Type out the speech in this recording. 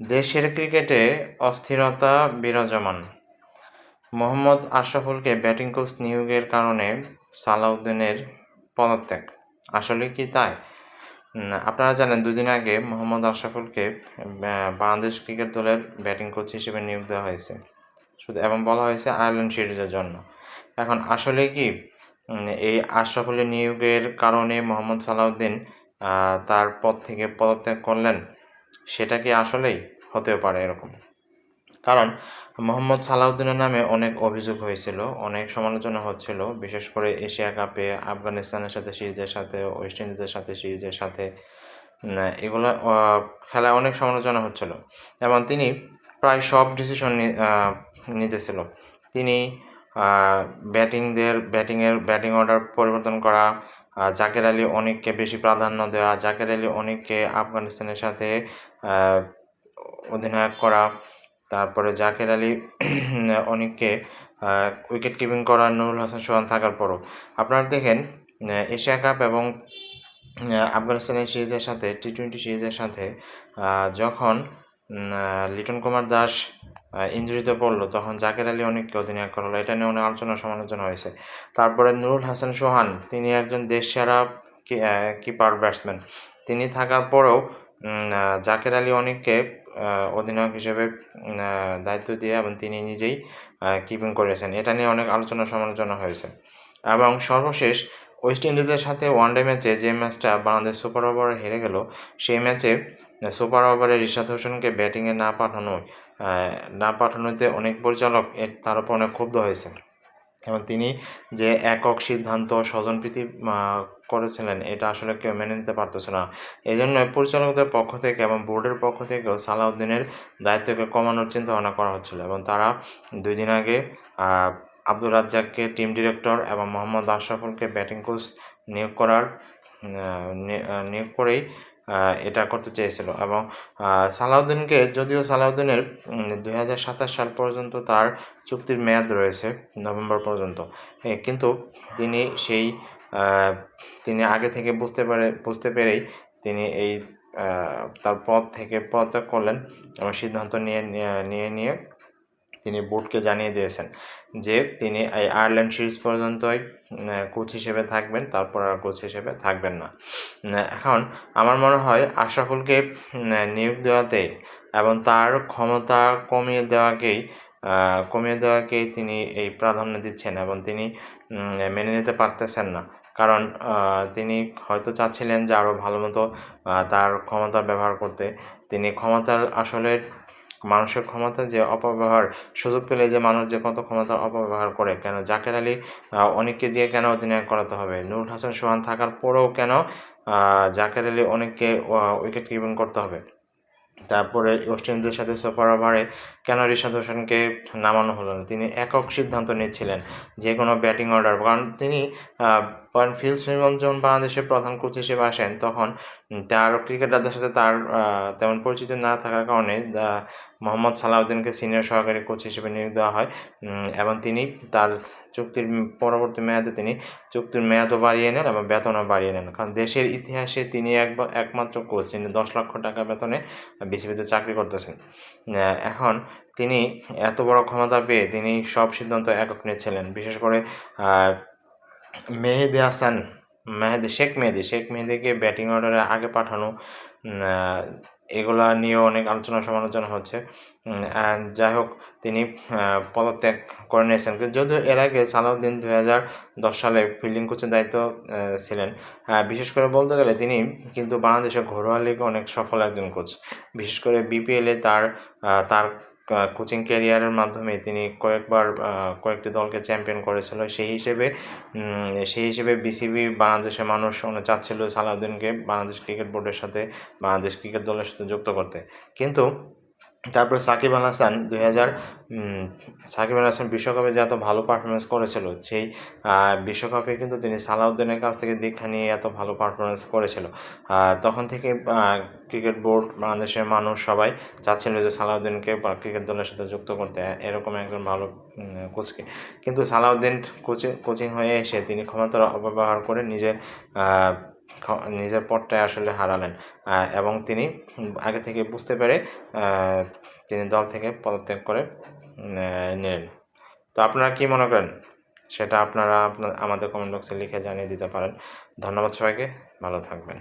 দেশের ক্রিকেটে অস্থিরতা বিরাজমান। মোহাম্মদ আশরাফুলকে ব্যাটিং কোচ নিয়োগের কারণে সালাউদ্দিনের পদত্যাগ। আসলে কি তাই? আপনারা জানেন, দুদিন আগে মোহাম্মদ আশরাফুলকে বাংলাদেশ ক্রিকেট দলের ব্যাটিং কোচ হিসেবে নিয়োগ দেওয়া হয়েছে। শুধু এবং বলা হয়েছে আয়ারল্যান্ড সিরিজের জন্য। এখন আসলে কি? এই আশরাফুলের নিয়োগের কারণে মোহাম্মদ সালাউদ্দিন তার পদ থেকে পদত্যাগ করলেন। সেটা কি আসলেই হতেও পারে এরকম। কারণ মোহাম্মদ সালাউদ্দিনের নামে অনেক অভিযোগ হয়েছিল, অনেক সমালোচনা হচ্ছিল, বিশেষ করে এশিয়া কাপে, আফগানিস্তানের সাথে, সিরিজের সাথে, ওয়েস্ট ইন্ডিজের সাথে, সিরিজের সাথে এগুলো খেলায় অনেক সমালোচনা হচ্ছিল। এবং তিনি প্রায় সব ডিসিশন নিতেছিল। তিনি ব্যাটিংদের ব্যাটিংয়ের ব্যাটিং অর্ডার পরিবর্তন করা জাকের আলী অনেককে বেশি প্রাধান্য দেওয়া, জাকের আলী অনেককে আফগানিস্তানের সাথে অধিনায়ক করা, তারপরে জাকের আলী অনেককে উইকেট কিপিং করা, নুরুল হাসান সোহান থাকার পরও। আপনারা দেখেন এশিয়া কাপ এবং আফগানিস্তানের সিরিজের সাথে টি টোয়েন্টি সিরিজের সাথে যখন লিটন কুমার দাস ইঞ্জুরিতে পড়ল, তখন জাকের আলী অনেককে অধিনায়ক করা হলো এটা নিয়ে অনেক আলোচনা সমালোচনা হয়েছে। তারপরে নুরুল হাসান সোহান, তিনি একজন দেশ সেরা কিপার ব্যাটসম্যান তিনি থাকার পরেও জাকের আলী অনেককে অধিনায়ক হিসেবে দায়িত্ব দিয়ে এবং তিনি নিজেই কিপিং করেছেন। এটা নিয়ে অনেক আলোচনা সমালোচনা হয়েছে। এবং সর্বশেষ ওয়েস্ট ইন্ডিজের সাথে ওয়ানডে ম্যাচে যে ম্যাচটা বাংলাদেশ সুপার ওভারে হেরে গেল, সেই ম্যাচে সুপার ওভারে রিশাদ হোসেনকে ব্যাটিংয়ে না পাঠানো না পাঠানোতে অনেক পরিচালক তার উপর অনেক ক্ষুব্ধ হয়েছে এবং তিনি যে একক সিদ্ধান্ত স্বজনপ্রীতি করেছিলেন এটা আসলে কেউ মেনে নিতে পারতেছে না। এই জন্য পরিচালকদের পক্ষ থেকে এবং বোর্ডের পক্ষ থেকেও সালাউদ্দিনের দায়িত্বকে কমানোর চিন্তা ভাবনা করা হচ্ছিল এবং তারা দুই দিন আগে আহ, আব্দুর রাজ্জাককে টিম ডিরেক্টর এবং মোহাম্মদ আশরাফুলকে ব্যাটিং কোচ নিয়োগ করার নিয়োগ করেই এটা করতে চেয়েছিল এবং সালাউদ্দিনকে যদিও সালাউদ্দিনের দুই হাজার সাতাশ সাল পর্যন্ত তার চুক্তির মেয়াদ রয়েছে, নভেম্বর পর্যন্ত। কিন্তু তিনি সেই তিনি আগে থেকে বুঝতে পারে, বুঝতে পেরেই তিনি এই তার পদ থেকে পদত্যাগ করলেন এবং সিদ্ধান্ত নিয়ে, নিয়ে- নিয়ে নিয়ে তিনি বোর্ডকে জানিয়ে দিয়েছেন যে তিনি এই আয়ারল্যান্ড সিরিজ পর্যন্তই কোচ হিসেবে থাকবেন, তারপর আর কোচ হিসেবে থাকবেন না। এখন আমার মনে হয় আশরাফুলকে নিয়োগ দেওয়াতে এবং তার ক্ষমতা কমিয়ে দেওয়াকেই কমিয়ে দেওয়াকেই তিনি এই প্রাধান্য দিচ্ছেন এবং তিনি মেনে নিতে পারতেছেন না। কারণ তিনি হয়তো চাচ্ছিলেন যে আরও ভালো মতো তার ক্ষমতা ব্যবহার করতে। তিনি ক্ষমতার আসলে মানুষের ক্ষমতা যে অপব্যবহার সুযোগ পেলে যে মানুষ যে কত ক্ষমতার অপব্যবহার করে, কেন জাকের আলী অনেককে দিয়ে কেন অধিনায়ক করাতে হবে? নুরুল হাসান সোহান থাকার পরেও কেন জাকের আলী অনেককে উইকেট কিপিং করতে হবে? তারপরে ওয়েস্ট ইন্ডিজের সাথে সুপার ওভারে কেন রিশাদ হোসেনকে নামানো হলো না? তিনি একক সিদ্ধান্ত নিচ্ছিলেন যে কোনো ব্যাটিং অর্ডার কারণ তিনি কারণ ফিল সিমন যখন বাংলাদেশের প্রধান কোচ হিসেবে আসেন, তখন তার ক্রিকেটারদের সাথে তার তেমন পরিচিত না থাকার কারণে মোহাম্মদ সালাউদ্দিনকে সিনিয়র সহকারী কোচ হিসেবে নিয়োগ দেওয়া হয়। এবং তিনি তার চুক্তির পরবর্তী মেয়াদে তিনি চুক্তির মেয়াদও বাড়িয়ে নেন এবং বেতনও বাড়িয়ে নেন। কারণ দেশের ইতিহাসে তিনি একবার একমাত্র কোচ যিনি দশ লক্ষ টাকা বেতনে বিসিবিতে চাকরি করতেছেন। এখন তিনি এত বড় ক্ষমতা পেয়ে তিনি সব সিদ্ধান্ত একক নিচ্ছিলেন বিশেষ করে মেহেদি হাসান, মেহেদি, শেখ মেহেদি। শেখ মেহেদিকে ব্যাটিং অর্ডারে আগে পাঠানো এগুলা নিয়েও অনেক আলোচনা সমালোচনা হচ্ছে। যাই হোক, তিনি পদত্যাগ করে নিয়েছেন। কিন্তু যদিও এর আগে সালাউদ্দিন দুই হাজার দশ সালে ফিল্ডিং কোচের দায়িত্ব ছিলেন বিশেষ করে বলতে গেলে তিনি কিন্তু বাংলাদেশের ঘরোয়া লিগে অনেক সফল একজন কোচ বিশেষ করে বিপিএলে তার তার কোচিং ক্যারিয়ারের মাধ্যমে তিনি কয়েকবার কয়েকটি দলকে চ্যাম্পিয়ন করেছিল। সেই হিসেবে সেই হিসেবে বিসিবি বাংলাদেশের মানুষ চাচ্ছিল সালাউদ্দিনকে বাংলাদেশ ক্রিকেট বোর্ডের সাথে, বাংলাদেশ ক্রিকেট দলের সাথে যুক্ত করতে। কিন্তু তারপরে সাকিব আল হাসান দুই হাজার সাকিব আল হাসান বিশ্বকাপে যে এত ভালো পারফরমেন্স করেছিল, সেই বিশ্বকাপে কিন্তু তিনি সালাউদ্দিনের কাছ থেকে দীক্ষা নিয়ে এত ভালো পারফরমেন্স করেছিল। তখন থেকে ক্রিকেট বোর্ড বাংলাদেশের মানুষ সবাই চাচ্ছিল যে সালাউদ্দিনকে ক্রিকেট দলের সাথে যুক্ত করতে, এরকম একজন ভালো কোচকে কিন্তু সালাউদ্দিন কোচিং কোচিং হয়ে এসে তিনি ক্ষমতার অপব্যবহার করে নিজের নিজের পদটাই আসলে হারালেন। এবং তিনি আগে থেকে বুঝতে পেরে তিনি দল থেকে পদত্যাগ করে নিলেন। তো আপনারা কি মনে করেন? সেটা আপনার আমাদের কমেন্ট বক্সে লিখে জানিয়ে দিতে পারেন। ধন্যবাদ সবাইকে। ভালো থাকবেন।